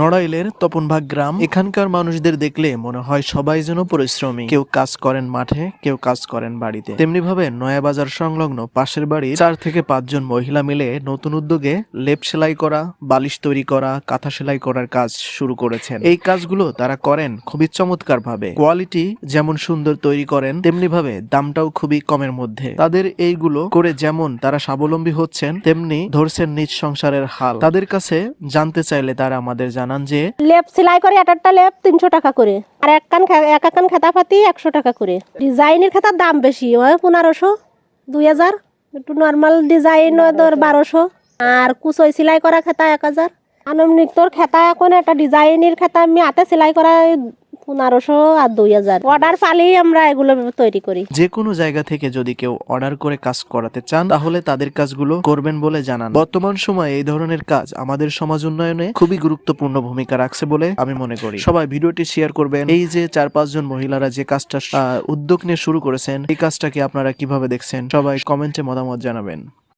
নড়াইলের তপনভাগ গ্রাম। এখানকার মানুষদের দেখলে মনে হয় সবাই যেন পরিশ্রমী। কেউ কাজ করেন মাঠে কেউ কাজ করেন বাড়িতে। তেমনি ভাবে নয়াবাজার সংলগ্ন পাশের বাড়ি চার থেকে পাঁচজন মহিলা মিলে নতুন উদ্যোগে লেপ সেলাই করা বালিশ তৈরি করা কাঁথা সেলাই করার কাজ শুরু করেছেন। এই কাজগুলো তারা করেন খুবই চমৎকার ভাবে কোয়ালিটি যেমন সুন্দর তৈরি করেন তেমনি ভাবে দামটাও খুবই কমের মধ্যে। তাদের এইগুলো করে যেমন তারা স্বাবলম্বী হচ্ছেন তেমনি ধরছেন নিজ সংসারের হাল। তাদের কাছে জানতে চাইলে তারা আমাদের জানান যে লেপ সেলাই করে এক একটা লেপ তিনশো টাকা করে। আর এক কান এক কান খেতা পাতি একশো টাকা করে। ডিজাইনের খেতার দাম বেশি হয় পনেরোশো, দুই হাজার। একটু নর্মাল ডিজাইন তোর বারোশো। আর কুচই সেলাই করা খেতা এক হাজার। আনন্দিক তোর খেতা এখন একটা ডিজাইনের খেতা আমি হাতে সেলাই করা পনেরোশো আর দুই হাজার। অর্ডার পালেই আমরা এগুলো তৈরি করি। যে কোনো জায়গা থেকে যদি কেউ অর্ডার করে কাজ করাতে চান, তাহলে তাদের কাজগুলো করবেন বলে জানান। বর্তমান সময়ে এই ধরনের কাজ আমাদের সমাজ উন্নয়নে খুবই গুরুত্বপূর্ণ ভূমিকা রাখছে বলে আমি মনে করি। সবাই ভিডিওটি শেয়ার করবেন। এই যে চার পাঁচজন মহিলারা যে কাজটা উদ্যোগ নিয়ে শুরু করেছেন, এই কাজটাকে আপনারা কীভাবে দেখছেন, সবাই কমেন্টে মতামত জানাবেন।